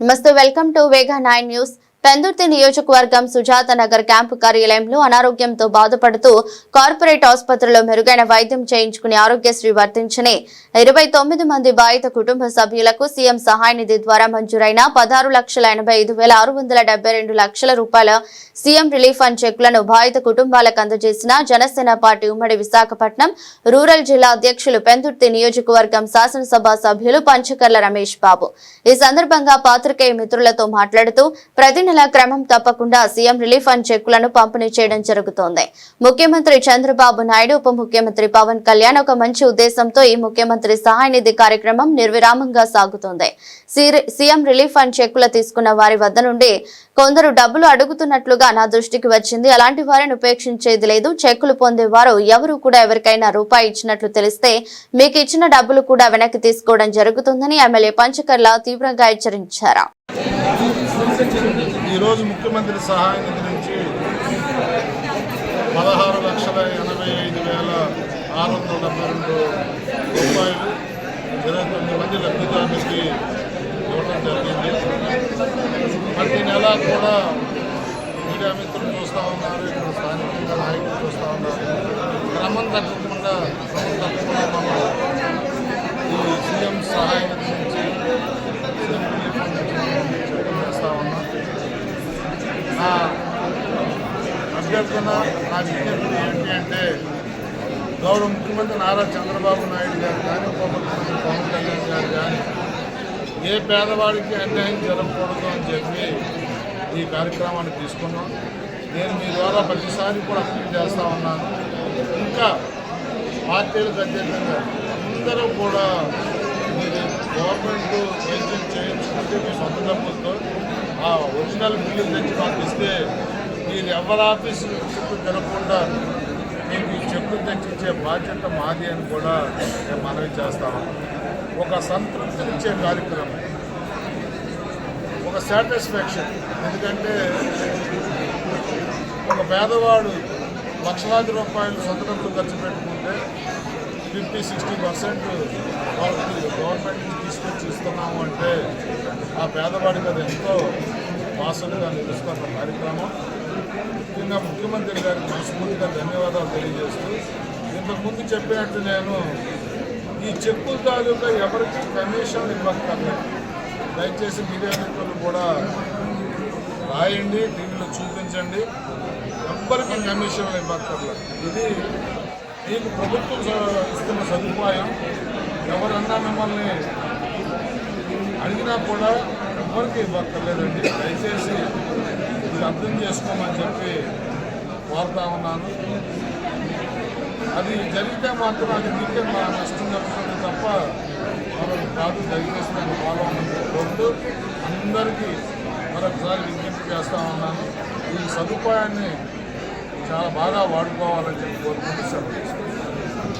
నమస్తే welcome to Vega nine news Pendurthi నియోజకవర్గం Sujatha Nagar camp కార్యాలయంలో అనారోగ్యంతో బాధపడుతూ కార్పొరేట్ ఆసుపత్రిలో మెరుగైన వైద్యం చేయించుకుని ఆరోగ్యశ్రీ వర్తించని ఇరవై తొమ్మిది మంది బాధిత కుటుంబ సభ్యులకు సీఎం సహాయ నిధి ద్వారా మంజూరైన పదహారు లక్షల ఎనభై ఐదు వేల ఆరు వందల డెబ్బై రెండు లక్షల రూపాయల సీఎం రిలీఫ్ ఫండ్ చెక్కులను బాధిత కుటుంబాలకు అందజేసిన జనసేన పార్టీ ఉమ్మడి విశాఖపట్నం రూరల్ జిల్లా అధ్యక్షులు పెందుర్తి నియోజకవర్గం శాసనసభ సభ్యులు పంచకర్ల రమేష్ బాబు. ఈ సందర్భంగా పాత్రికేయ మిత్రులతో మాట్లాడుతూ ప్రతి నెల క్రమం తప్పకుండా సీఎం రిలీఫ్ అండ్ చెక్కులను పంపిణీ చేయడం జరుగుతోంది. ముఖ్యమంత్రి చంద్రబాబు నాయుడు ఉప ముఖ్యమంత్రి పవన్ కళ్యాణ్ ఒక మంచి ఉద్దేశంతో ఈ ముఖ్యమంత్రి సహాయ నిధి కార్యక్రమం నిర్విరామంగా సాగుతోంది. సీఎం రిలీఫ్ అండ్ చెక్కులు తీసుకున్న వారి వద్ద నుండి కొందరు డబ్బులు అడుగుతున్నట్లుగా నా దృష్టికి వచ్చింది. అలాంటి వారిని ఉపేక్షించేది లేదు. చెక్కులు పొందేవారు ఎవరు కూడా ఎవరికైనా రూపాయి ఇచ్చినట్లు తెలిస్తే మీకు ఇచ్చిన డబ్బులు కూడా వెనక్కి తీసుకోవడం జరుగుతుందని ఎమ్మెల్యే పంచకర్ల తీవ్రంగా హెచ్చరించారు. ఈరోజు ముఖ్యమంత్రి సహాయ నిధి నుంచి పదహారు లక్షల ఎనభై ఐదు వేల ఆరు వందల డెబ్బై రెండు రూపాయలు ఇరవై తొమ్మిది మంది లబ్ధిదారులకి ఇవ్వడం జరిగింది. ప్రతి నెల కూడా మీడియా మిత్రులు చూస్తూ ఉన్నారు ఇక్కడ స్థానికంగా నాయకులు చూస్తూ ఉన్నారు. క్రమం తప్పకుండా క్రమం తప్పకుండా మనం ఈ సీఎం సహాయ నిధి నుంచి సీఎం రిలీఫ్ ఫండ్ నుంచి చెక్కులు చేస్తూ ఉన్నాం నా అభ్యర్థన నా విజ్ఞప్తి ఏంటి అంటే గౌరవ ముఖ్యమంత్రి నారా చంద్రబాబు నాయుడు గారు కానీ ఉప ముఖ్యమంత్రి పవన్ కళ్యాణ్ గారు కానీ ఏ పేదవాడికి అన్యాయం జరగకూడదు అని చెప్పి ఈ కార్యక్రమాన్ని తీసుకున్నాం. నేను మీ ద్వారా ప్రతిసారి కూడా అప్పీల్ చేస్తూ ఉన్నాను. ఇంకా పార్టీలకు అత్యధికంగా అందరూ కూడా మీరు గవర్నమెంట్ ఏజెంట్ చేయించుకుంటే మీ సొంత డబ్బులతో ఆ ఒరిజినల్ బిల్లు తెచ్చి మాకు ఇస్తే మీరు ఎవరి ఆఫీసు చుట్టూ తిరగకుండా మీకు ఈ చెప్పులు తెచ్చిచ్చే బాధ్యత మాది అని కూడా నేను మనవి చేస్తాను ఒక సంతృప్తినిచ్చే కార్యక్రమం. ఒక సాటిస్ఫాక్షన్. ఎందుకంటే ఒక పేదవాడు లక్షలాది రూపాయలు సొంత డబ్బులు ఖర్చు పెట్టుకుంటే ఫిఫ్టీ సిక్స్టీ పర్సెంట్ వాళ్ళకి గవర్నమెంట్ నుంచి తీసుకొచ్చి ఇస్తున్నాము అంటే ఆ పేదవాడికి అది ఎంతో వాసనగా నిలుస్తున్న కార్యక్రమం. ముఖ్యంగా ముఖ్యమంత్రి గారికి మనస్ఫూర్తిగా ధన్యవాదాలు తెలియజేస్తూ ఇంతకుముందు చెప్పినట్టు నేను ఈ చెక్కుల తాలూకా ఎవరికి కమిషన్ ఇవ్వక్కర్లేదు. దయచేసి మీడియా మిత్రులు కూడా రాయండి టీవీలో చూపించండి. ఎవ్వరికి కమిషన్లు ఇవ్వక్కర్లేదు. ఇది మీకు ప్రభుత్వం ఇస్తున్న సదుపాయం. ఎవరన్నా మిమ్మల్ని అడిగినా కూడా ఎవరికి ఇవ్వక్కర్లేదండి. దయచేసి ఇది అర్థం చేసుకోమని చెప్పి కోరుతా ఉన్నాను అది జరిగితే మాత్రం అది మీకే మా నష్టం జరుగుతుంది తప్ప మరొకటి కాదు దయచేసి నేను ఫాలో అవ్వమని కోరుతూ అందరికీ మరొకసారి విజ్ఞప్తి చేస్తా ఉన్నాను ఈ సదుపాయాన్ని చాలా బాగా వాడుకోవాలని చెప్పి కోరుకుంటూ సెలవు తీసుకుంటాను.